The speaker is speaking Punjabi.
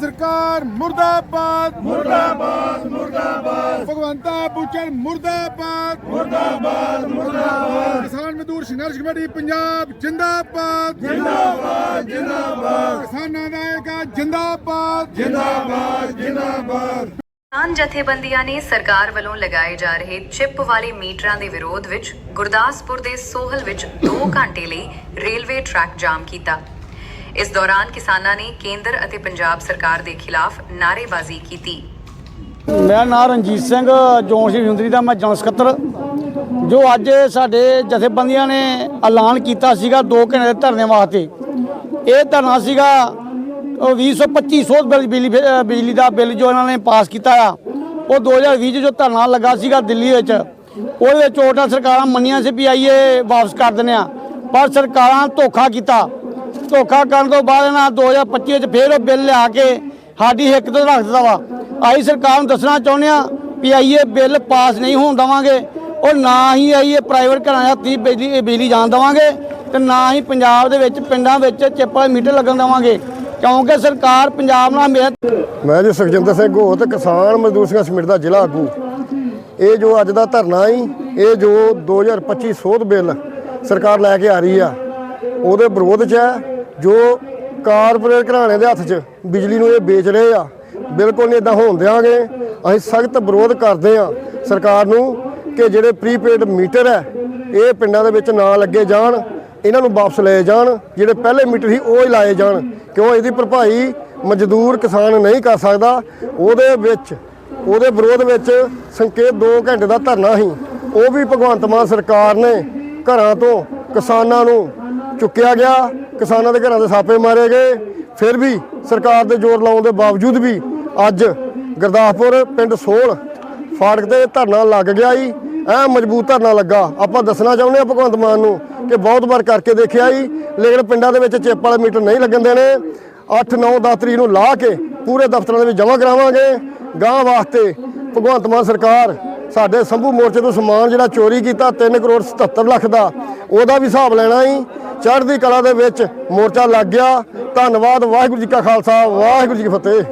ਸਰਕਾਰ ਮੁਰਦਾਬਾਦ। ਮੁਰਦਾਬਾਦ ਮੁਰਦਾਬਾਦ। ਭਗਵੰਤਾ ਬੁੱਚਨ ਮੁਰਦਾਬਾਦ। ਮੁਰਦਾਬਾਦ ਮੁਰਦਾਬਾਦ। ਕਿਸਾਨ ਮਜ਼ਦੂਰ ਸੰਘਰਸ਼ ਕਮੇਟੀ ਪੰਜਾਬ ਜਿੰਦਾਬਾਦ। ਜਿੰਦਾਬਾਦ ਜਿੰਦਾਬਾਦ। ਕਿਸਾਨਾਂ ਦਾ ਏਕਾ ਜਿੰਦਾਬਾਦ। ਜਿੰਦਾਬਾਦ ਜਿੰਦਾਬਾਦ। ਕਿਸਾਨ ਜਥੇਬੰਦੀਆਂ ਨੇ ਸਰਕਾਰ ਵੱਲੋਂ ਲਗਾਏ ਜਾ ਰਹੇ ਚਿੱਪ ਵਾਲੇ ਮੀਟਰਾਂ ਦੇ ਵਿਰੋਧ ਵਿੱਚ ਗੁਰਦਾਸਪੁਰ ਦੇ ਸੋਹਲ ਵਿੱਚ 2 ਘੰਟੇ ਲਈ ਰੇਲਵੇ ਟਰੈਕ ਜਾਮ ਕੀਤਾ। ਇਸ ਦੌਰਾਨ ਕਿਸਾਨਾਂ ਨੇ ਕੇਂਦਰ ਅਤੇ ਪੰਜਾਬ ਸਰਕਾਰ ਦੇ ਖਿਲਾਫ ਨਾਅਰੇਬਾਜ਼ੀ ਕੀਤੀ। ਮੇਰਾ ਨਾਮ ਰਣਜੀਤ ਸਿੰਘ ਜੋਨ ਸ਼੍ਰੀ ਹੁੰਦਰੀ ਦਾ ਮੈਂ ਜਨ ਸਕੱਤਰ। ਜੋ ਅੱਜ ਸਾਡੇ ਜਥੇਬੰਦੀਆਂ ਨੇ ਐਲਾਨ ਕੀਤਾ ਸੀਗਾ 2 ਘੰਟੇ ਦੇ ਧਰਨੇ ਵਾਸਤੇ। ਇਹ ਧਰਨਾ ਸੀਗਾ, ਉਹ 225 ਸੋਧ ਬਿੱਲ ਬਿਜਲੀ ਬਿਜਲੀ ਦਾ ਬਿੱਲ ਜੋ ਇਹਨਾਂ ਨੇ ਪਾਸ ਕੀਤਾ ਆ। ਉਹ 2020 ਚ ਜੋ ਧਰਨਾ ਲੱਗਾ ਸੀਗਾ ਦਿੱਲੀ ਵਿੱਚ, ਉਹਦੇ ਵਿੱਚ ਓਟਾ ਸਰਕਾਰਾਂ ਮੰਨੀਆਂ ਸੀ ਵੀ ਆਈਏ ਵਾਪਸ ਕਰ ਦਿੰਦੇ ਆ। ਪਰ ਸਰਕਾਰਾਂ ਧੋਖਾ ਕੀਤਾ। ਧੋਖਾ ਕਰਨ ਤੋਂ ਬਾਅਦ ਇਹਨਾਂ 2025 ਵਿੱਚ ਫੇਰ ਉਹ ਬਿੱਲ ਲਿਆ ਕੇ ਸਾਡੀ ਹਿੱਕ ਤੋਂ ਰੱਖ ਦਿੱਤਾ ਵਾ। ਆਈ ਸਰਕਾਰ ਨੂੰ ਦੱਸਣਾ ਚਾਹੁੰਦੇ ਆ ਵੀ ਆਈਏ, ਬਿੱਲ ਪਾਸ ਨਹੀਂ ਹੋਣ ਦਵਾਂਗੇ। ਉਹ ਨਾ ਹੀ ਆਈਏ ਪ੍ਰਾਈਵੇਟ ਘਰਾਂ ਦਾ 30 ਬਿਜਲੀ ਬਿਜਲੀ ਜਾਣ ਦਵਾਂਗੇ ਤੇ ਨਾ ਹੀ ਪੰਜਾਬ ਦੇ ਵਿੱਚ, ਪਿੰਡਾਂ ਵਿੱਚ ਚਿੱਪ ਮੀਟਰ ਲੱਗਣ ਦਵਾਂਗੇ। ਕਿਉਂਕਿ ਸਰਕਾਰ ਪੰਜਾਬ ਨਾਲ ਮਿਹਨਤ ਮੈਂ ਜੀ ਸੁਖਜਿੰਦਰ ਸਿੰਘ ਘੋਤ ਕਿਸਾਨ ਮਜ਼ਦੂਰ ਸੰਘਰਸ਼ ਕਮੇਟੀ ਦਾ ਜ਼ਿਲ੍ਹਾ ਆਗੂ। ਇਹ ਜੋ ਅੱਜ ਦਾ ਧਰਨਾ ਹੀ, ਇਹ ਜੋ 2025 ਸੋਧ ਬਿੱਲ ਸਰਕਾਰ ਲੈ ਕੇ ਆ ਰਹੀ ਆ, ਉਹਦੇ ਵਿਰੋਧ 'ਚ ਹੈ। ਜੋ ਕਾਰਪੋਰੇਟ ਘਰਾਣੇ ਦੇ ਹੱਥ 'ਚ ਬਿਜਲੀ ਨੂੰ ਇਹ ਵੇਚ ਰਹੇ ਆ, ਬਿਲਕੁਲ ਨਹੀਂ ਇਦਾਂ ਹੋਣ ਦਿਆਂਗੇ। ਅਸੀਂ ਸਖਤ ਵਿਰੋਧ ਕਰਦੇ ਆ ਸਰਕਾਰ ਨੂੰ ਕਿ ਜਿਹੜੇ ਪ੍ਰੀਪੇਡ ਮੀਟਰ ਹੈ, ਇਹ ਪਿੰਡਾਂ ਦੇ ਵਿੱਚ ਨਾ ਲੱਗੇ ਜਾਣ, ਇਹਨਾਂ ਨੂੰ ਵਾਪਸ ਲਏ ਜਾਣ, ਜਿਹੜੇ ਪਹਿਲੇ ਮੀਟਰ ਸੀ ਉਹ ਹੀ ਲਾਏ ਜਾਣ। ਕਿਉਂ? ਇਹਦੀ ਭਰਪਾਈ ਮਜ਼ਦੂਰ ਕਿਸਾਨ ਨਹੀਂ ਕਰ ਸਕਦਾ। ਉਹਦੇ ਵਿੱਚ, ਉਹਦੇ ਵਿਰੋਧ ਵਿੱਚ ਸੰਕੇਤ 2 ਘੰਟੇ ਦਾ ਧਰਨਾ ਸੀ। ਉਹ ਵੀ ਭਗਵੰਤ ਮਾਨ ਸਰਕਾਰ ਨੇ ਘਰਾਂ ਤੋਂ ਕਿਸਾਨਾਂ ਨੂੰ ਚੁੱਕਿਆ ਗਿਆ, ਕਿਸਾਨਾਂ ਦੇ ਘਰਾਂ ਦੇ ਸਾਪੇ ਮਾਰੇ ਗਏ। ਫਿਰ ਵੀ ਸਰਕਾਰ ਦੇ ਜ਼ੋਰ ਲਾਉਣ ਦੇ ਬਾਵਜੂਦ ਵੀ ਅੱਜ ਗੁਰਦਾਸਪੁਰ, ਪਿੰਡ ਸੋਲ ਫਾੜਕ ਤੇ ਧਰਨਾ ਲੱਗ ਗਿਆ ਜੀ। ਐ ਮਜ਼ਬੂਤ ਧਰਨਾ ਲੱਗਾ। ਆਪਾਂ ਦੱਸਣਾ ਚਾਹੁੰਦੇ ਆ ਭਗਵੰਤ ਮਾਨ ਨੂੰ ਕਿ ਬਹੁਤ ਵਾਰ ਕਰਕੇ ਦੇਖਿਆ ਜੀ, ਲੇਕਿਨ ਪਿੰਡਾਂ ਦੇ ਵਿੱਚ ਚਿੱਪ ਵਾਲੇ ਮੀਟਰ ਨਹੀਂ ਲੱਗਣ ਦੇਣੇ। 8 9 10 ਤਰੀਕ ਨੂੰ ਲਾ ਕੇ ਪੂਰੇ ਦਫ਼ਤਰਾਂ ਦੇ ਵਿੱਚ ਜਮ੍ਹਾਂ ਕਰਾਵਾਂਗੇ। ਗਾਂ ਵਾਸਤੇ ਭਗਵੰਤ ਮਾਨ ਸਰਕਾਰ ਸਾਡੇ ਸੰਭੂ ਮੋਰਚੇ ਤੋਂ ਸਮਾਨ ਜਿਹੜਾ ਚੋਰੀ ਕੀਤਾ 3 ਕਰੋੜ 77 ਲੱਖ ਦਾ, ਉਹਦਾ ਵੀ ਹਿਸਾਬ ਲੈਣਾ ਹੀ ਚੜ੍ਹਦੀ ਕਲਾ ਦੇ ਵਿੱਚ ਮੋਰਚਾ ਲੱਗ ਗਿਆ। ਧੰਨਵਾਦ, ਵਾਹਿਗੁਰੂ ਜੀ ਕਾ ਖਾਲਸਾ, ਵਾਹਿਗੁਰੂ ਜੀ ਕੀ ਫਤਿਹ।